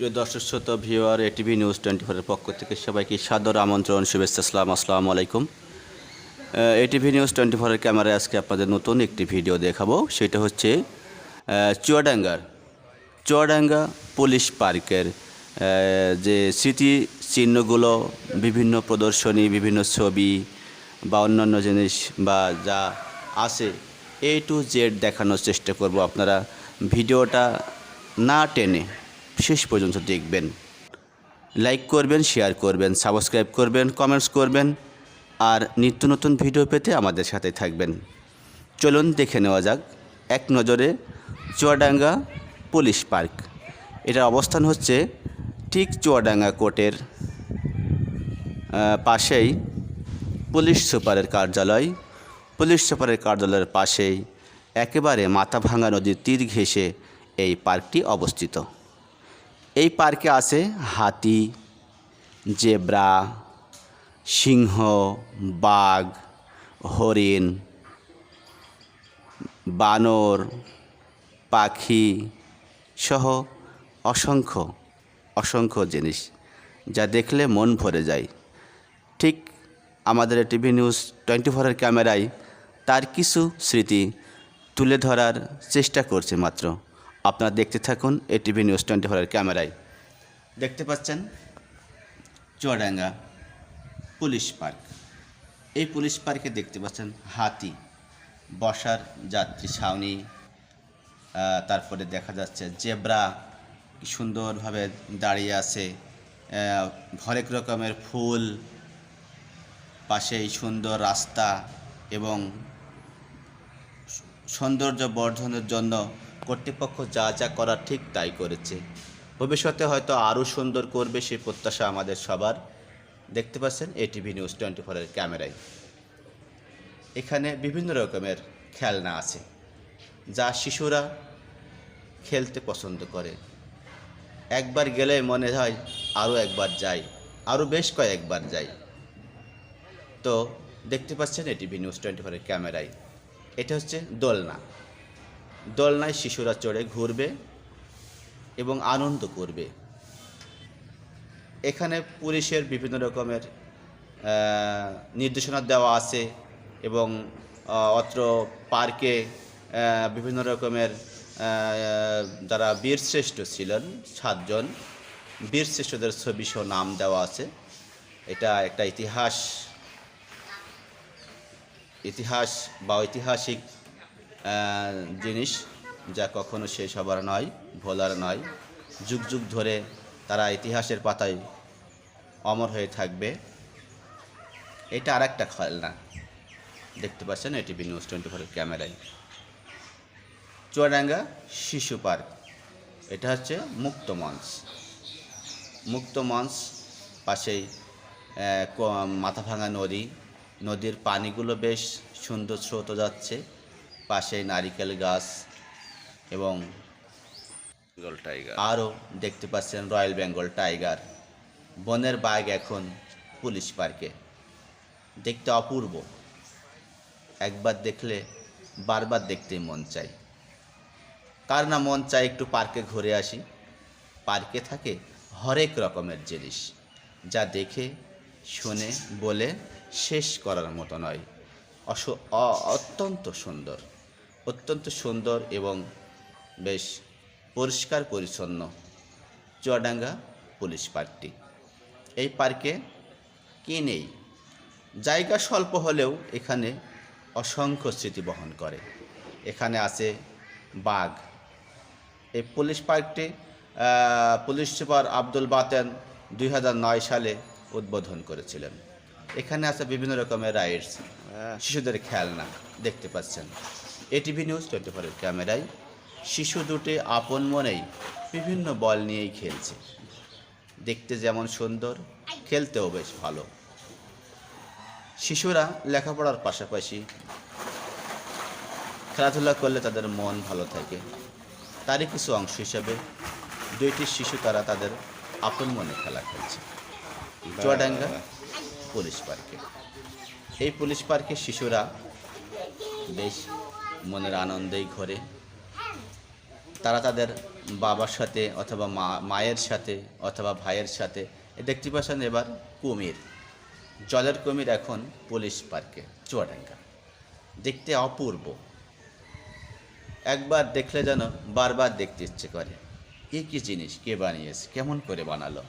দর্শক, শ্রোত viewer ATV news twenty ফোরের পক্ষ থেকে সবাইকে সাদর আমন্ত্রণ, শুভেচ্ছা, আসসালাম আসসালামু আলাইকুম এটিভি নিউজ টোয়েন্টি ফোরের ক্যামেরায় আজকে আপনাদের নতুন একটি ভিডিও দেখাবো। সেটা হচ্ছে চুয়াডাঙ্গার, চুয়াডাঙ্গা পুলিশ পার্কের যে স্মৃতি চিহ্নগুলো, বিভিন্ন প্রদর্শনী, বিভিন্ন ছবি বা অন্যান্য জিনিস বা যা আছে এ টু জেড দেখানোর চেষ্টা করব। আপনারা ভিডিওটা না টেনে শেষ পর্যন্ত দেখবেন। লাইক করবেন শেয়ার করবেন সাবস্ক্রাইব করবেন কমেন্টস করবেন, আর নিত্য নতুন ভিডিও পেতে আমাদের সাথে থাকবেন। চলুন দেখে নেওয়া যাক, এক নজরে চুয়াডাঙ্গা পুলিশ পার্ক। এটার অবস্থান হচ্ছে ঠিক চুয়াডাঙ্গা কোর্টের পাশেই পুলিশ সুপারের কার্যালয়। পুলিশ সুপারের কার্যালয়ের পাশেই একেবারে মাথাভাঙ্গা নদীর তীর ঘেঁষে এই পার্কটি অবস্থিত। এই পার্কে আছে হাতি, জেব্রা, সিংহ, বাঘ, হরিণ, বানর, পাখি সহ অসংখ্য অসংখ্য জিনিস যা দেখলে মন ভরে যায়। ঠিক আমাদের টিভি নিউজ টোয়েন্টি ফোরের ক্যামেরায় তার কিছু স্মৃতি তুলে ধরার চেষ্টা করছে মাত্র। আপনারা দেখতে থাকুন এটিভি নিউজ টোয়েন্টি ফোরের ক্যামেরায়। দেখতে পাচ্ছেন চুয়াডাঙ্গা পুলিশ পার্ক। এই পুলিশ পার্কে দেখতে পাচ্ছেন হাতি, বসার যাত্রী ছাউনি তারপরে দেখা যাচ্ছে জেব্রা সুন্দরভাবে দাঁড়িয়ে আছে হরেক রকমের ফুল, পাশেই সুন্দর রাস্তা এবং সৌন্দর্য বর্ধনের জন্য কর্তৃপক্ষ যা যা করার ঠিক তাই করেছে। ভবিষ্যতে হয়তো আরও সুন্দর করবে সেই প্রত্যাশা আমাদের সবার। দেখতে পাচ্ছেন এটিভি নিউজ টোয়েন্টি ফোরের ক্যামেরায়। এখানে বিভিন্ন রকমের খেলনা আছে, যা শিশুরা খেলতে পছন্দ করে। একবার গেলে মনে হয় আরও একবার যাই, আরও বেশ কয়েকবার যাই। তো দেখতে পাচ্ছেন এটিভি নিউজ টোয়েন্টি ফোরের ক্যামেরায়। এটা হচ্ছে দোলনা। দোলনায় শিশুরা চড়ে, ঘুরবে এবং আনন্দ করবে। এখানে পুলিশের বিভিন্ন রকমের নির্দেশনা দেওয়া আছে এবং অত্র পার্কে বিভিন্ন রকমের যারা বীরশ্রেষ্ঠ ছিলেন, সাতজন, বীরশ্রেষ্ঠদের ছবি সহ নাম দেওয়া আছে। এটা একটা ইতিহাস ইতিহাস বা ঐতিহাসিক জিনিস যা কখনো শেষ হবার নয় ভোলার নয়। যুগ যুগ ধরে তারা ইতিহাসের পাতায় অমর হয়ে থাকবে। এটা আর একটা খেলনা দেখতে পাচ্ছেন এটিভি নিউজ টোয়েন্টি ফোরের ক্যামেরায়। চুয়াডাঙ্গা শিশু পার্ক। এটা হচ্ছে মুক্ত মঞ্চ। মুক্ত মঞ্চ পাশেই আহ, ক- মাথাভাঙা নদী। নদীর পানিগুলো বেশ সুন্দর স্রোত যাচ্ছে। পাশেই নারিকেল গাছ এবং বেঙ্গল টাইগার। আরও দেখতে পাচ্ছেন রয়্যাল বেঙ্গল টাইগার। বনের বাঘ এখন পুলিশ পার্কে। দেখতে অপূর্ব। একবার দেখলে বারবার দেখতে মন চাই। কার না মন চাই একটু পার্কে ঘুরে আসি? পার্কে থাকে হরেক রকমের জিনিস যা দেখে শুনে বলে শেষ করার মতো নয়। অস অত্যন্ত সুন্দর। অত্যন্ত সুন্দর এবং বেশ পরিষ্কার পরিচ্ছন্ন চুয়াডাঙ্গা পুলিশ পার্কটি। এই পার্কে কি নেই? জায়গা স্বল্প হলেও এখানে অসংখ্য স্মৃতি বহন করে। এখানে আছে বাঘ। এই পুলিশ পার্কটি পুলিশ সুপার আব্দুল বাতেন দুই হাজার নয় সালে উদ্বোধন করেছিলেন। এখানে আছে বিভিন্ন রকমের রাইডস, শিশুদের খেলনা, দেখতে পাচ্ছেন। এটিভি নিউজ টোয়েন্টি ফোরের ক্যামেরায় শিশু দুটি আপন মনেই বিভিন্ন বল নিয়েই খেলছে। দেখতে যেমন সুন্দর, খেলতেও বেশ ভালো। শিশুরা লেখাপড়ার পাশাপাশি খেলাধুলা করলে তাদের মন ভালো থাকে। তারই কিছু অংশ হিসাবে দুইটি শিশু তারা তাদের আপন মনে খেলা খেলছে। চুয়াডাঙ্গা পুলিশ পার্কে। এই পুলিশ পার্কে শিশুরা বেশ মনের আনন্দেই ঘরে। তারা তাদের বাবার সাথে অথবা মা, মায়ের সাথে অথবা ভাইয়ের সাথে দেখতে পাচ্ছেন এবার কুমির। জলের কুমির এখন পুলিশ পার্কে, চুয়াডাঙ্গা। দেখতে অপূর্ব। একবার দেখলে যেন বারবার দেখতে ইচ্ছে করে, এ কী জিনিস, কে বানিয়েছে, কেমন করে বানালো?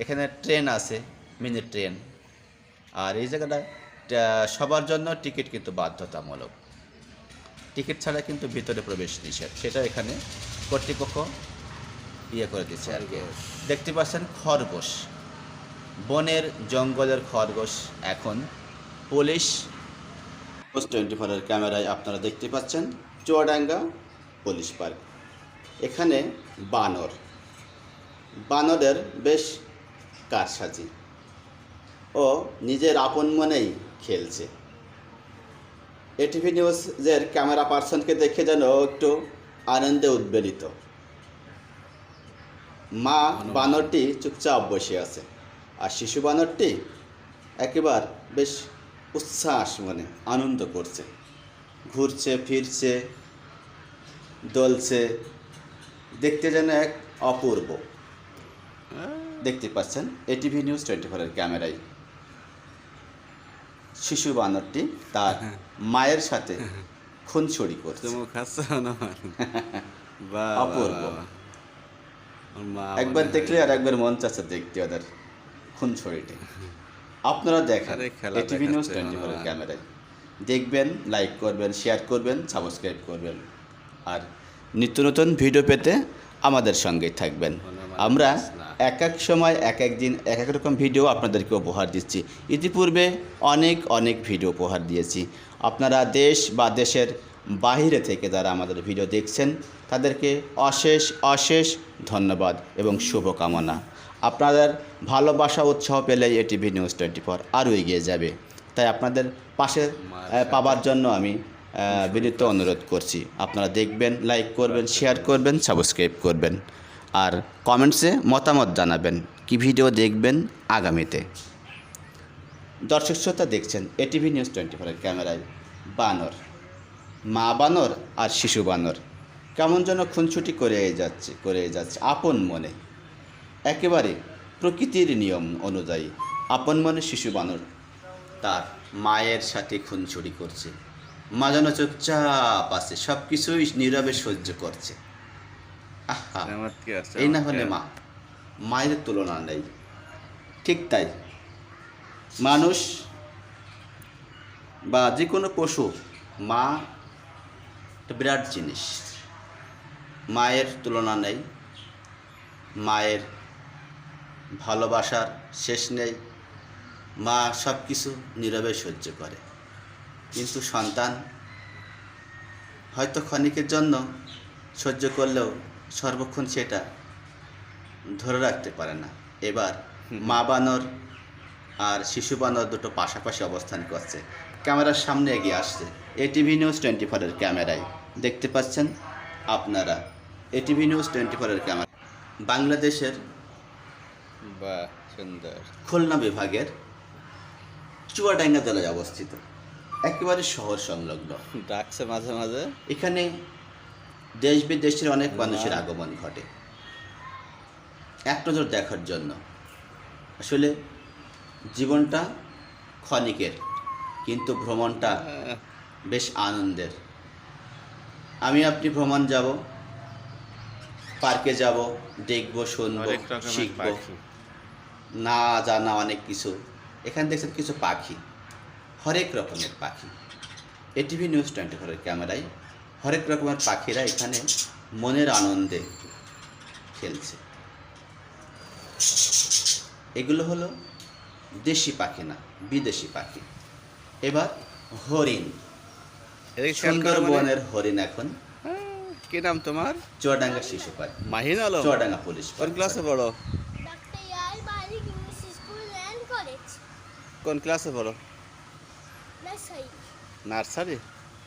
এখানে ট্রেন আছে, মিনি ট্রেন। আর এই জায়গাটা সবার জন্য টিকিট কিন্তু বাধ্যতামূলক। টিকিট ছাড়া কিন্তু ভিতরে প্রবেশ নিষেধ। সেটা এখানে কর্তৃপক্ষ ইয়ে করে দিচ্ছে আর কি। দেখতে পাচ্ছেন খরগোশ। বনের জঙ্গলের খরগোশ এখন পুলিশ টোয়েন্টি ফোরের ক্যামেরায় আপনারা দেখতে পাচ্ছেন চুয়াডাঙ্গা পুলিশ পার্ক। এখানে বানর। বানরের বেশ কারসাজি। ও নিজের আপন মনেই খেলছে। এটিভি নিউজের ক্যামেরা পার্সনকে দেখে যেন একটু আনন্দে উদ্বেলিত। মা বানরটি। চুপচাপ বসে আছে আর শিশু বানরটি একেবার বেশ উচ্ছ্বাস মানে আনন্দ করছে। ঘুরছে ফিরছে দলছে দেখতে যেন এক অপূর্ব। দেখতে পাচ্ছেন এটিভি নিউজ টোয়েন্টি ফোরের ক্যামেরায়। শিশু বানরটি তার মায়ের সাথে খুনছড়ি করছে। তুমি খাচ্ছ না? বা অপূর্ব। একবার দেখলে আর একবার মন চাচ্ছে দেখতে ওদের খুনছড়িটি আপনারা দেখেন এটিভি নিউজ টোয়েন্টি ফোরের ক্যামেরায়। দেখবেন লাইক করবেন শেয়ার করবেন সাবস্ক্রাইব করবেন। আর নিত্য নতুন ভিডিও পেতে আমাদের সঙ্গেই থাকবেন। আমরা এক এক সময়, এক এক দিন, এক এক রকম ভিডিও আপনাদেরকে উপহার দিচ্ছি। ইতিপূর্বে অনেক অনেক ভিডিও উপহার দিয়েছি। আপনারা দেশ বা দেশের বাইরে থেকে যারা আমাদের ভিডিও দেখছেন, তাদেরকে অশেষ অশেষ ধন্যবাদ এবং শুভকামনা। আপনাদের ভালোবাসা, উৎসাহ পেলেই এটিভি নিউজ টোয়েন্টি ফোর আরও এগিয়ে যাবে। তাই আপনাদের পাশে পাবার জন্য আমি বিনীত অনুরোধ করছি। আপনারা দেখবেন, লাইক করবেন, শেয়ার করবেন, সাবস্ক্রাইব করবেন। আর কমেন্টসে মতামত জানাবেন। কি ভিডিও দেখবেন আগামীতে? দর্শক শ্রোতা দেখছেন এটিভি নিউজ টোয়েন্টি ফোরের ক্যামেরায় বানর, মা বানর আর শিশু বানর। কেমন যেন খুনছুটি করে যাচ্ছে করে যাচ্ছে আপন মনে। একেবারে প্রকৃতির নিয়ম অনুযায়ী আপন মনে শিশু বানর তার মায়ের সাথে খুনছুটি করছে। মা যেন চুপচাপ আছে সব কিছুই নীরবে সহ্য করছে। এই না হলে মা মায়ের তুলনা নেই। ঠিক তাই। মানুষ বা যে কোনো পশু মা বিরাট জিনিস। মায়ের তুলনা নেই মায়ের ভালোবাসার শেষ নেই মা সব কিছু নীরবে সহ্য করে। কিন্তু সন্তান হয়তো ক্ষণিকের জন্য সহ্য করলেও সর্বক্ষণ সেটা ধরে রাখতে পারে না। এবার মা বানর আর শিশু বানর দুটো পাশাপাশি অবস্থান করছে। ক্যামেরার সামনে এগিয়ে আসছে। এটিভি নিউজ টোয়েন্টি ফোরের ক্যামেরায়। দেখতে পাচ্ছেন আপনারা এটিভি নিউজ টোয়েন্টি ফোরের ক্যামেরা। বাংলাদেশের বাহ সুন্দর। খুলনা বিভাগের চুয়াডাঙ্গা জেলায় অবস্থিত। একেবারে শহর সংলগ্ন। ডাকছে মাঝে মাঝে। এখানে দেশ বিদেশের অনেক মানুষের আগমন ঘটে। এক নজর দেখার জন্য। আসলে জীবনটা ক্ষণিকের কিন্তু ভ্রমণটা বেশ আনন্দের। আমি আপনি ভ্রমণ যাব পার্কে যাব দেখব শুনব শিখব। না জানা অনেক কিছু। এখানে দেখছেন কিছু পাখি। হরেক রকমের পাখি। এটিভি নিউজ টোয়েন্টি ফোরের ক্যামেরায় হরেক রকমের পাখিরা এখানে মনের আনন্দে খেলছে। এগুলো হলো দেশি পাখি না বিদেশি পাখি। এবার হরিণ। মানে? সুন্দরবনের হরিণ এখন কি নাম তোমার? চুয়াডাঙ্গা শিশু পার্ক মাহিন আলম? চুয়াডাঙ্গা পুলিশ কোন ক্লাসে পড়ো. কোন ক্লাসে পড়ো? নার্সারি?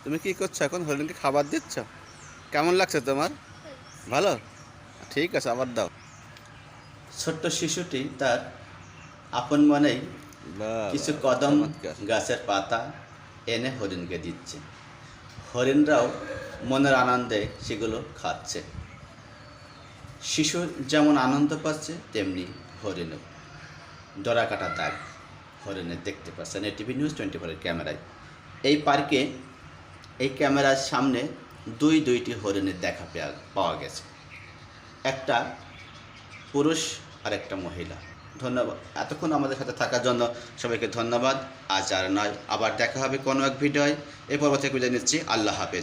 তুমি কি করছ এখন? হরিণকে খাবার দিচ্ছ? কেমন লাগছে তোমার? ভালো? ঠিক আছে আবার দাও। ছোট্ট শিশুটি তার আপন মনেই কিছু কদম গাছের পাতা এনে হরিণকে দিচ্ছে। হরিণরাও মনের আনন্দে সেগুলো খাচ্ছে। শিশু যেমন আনন্দ পাচ্ছে তেমনি হরিণও। ডরা কাটা দাগ হরিণের দেখতে পাচ্ছেন এটিভি নিউজ টোয়েন্টি ফোরের ক্যামেরায়। এই পার্কে এই ক্যামেরার সামনে দুই দুইটি হরিণের দেখা পাওয়া গেছে। একটা পুরুষ আর একটা মহিলা। ধন্যবাদ। এতক্ষণ আমাদের সাথে থাকার জন্য সবাইকে ধন্যবাদ। আজ আর নয়। আবার দেখা হবে কোনো এক ভিডিওয়। এ পর্ব থেকে বিদায় নিচ্ছি। আল্লাহ হাফেজ।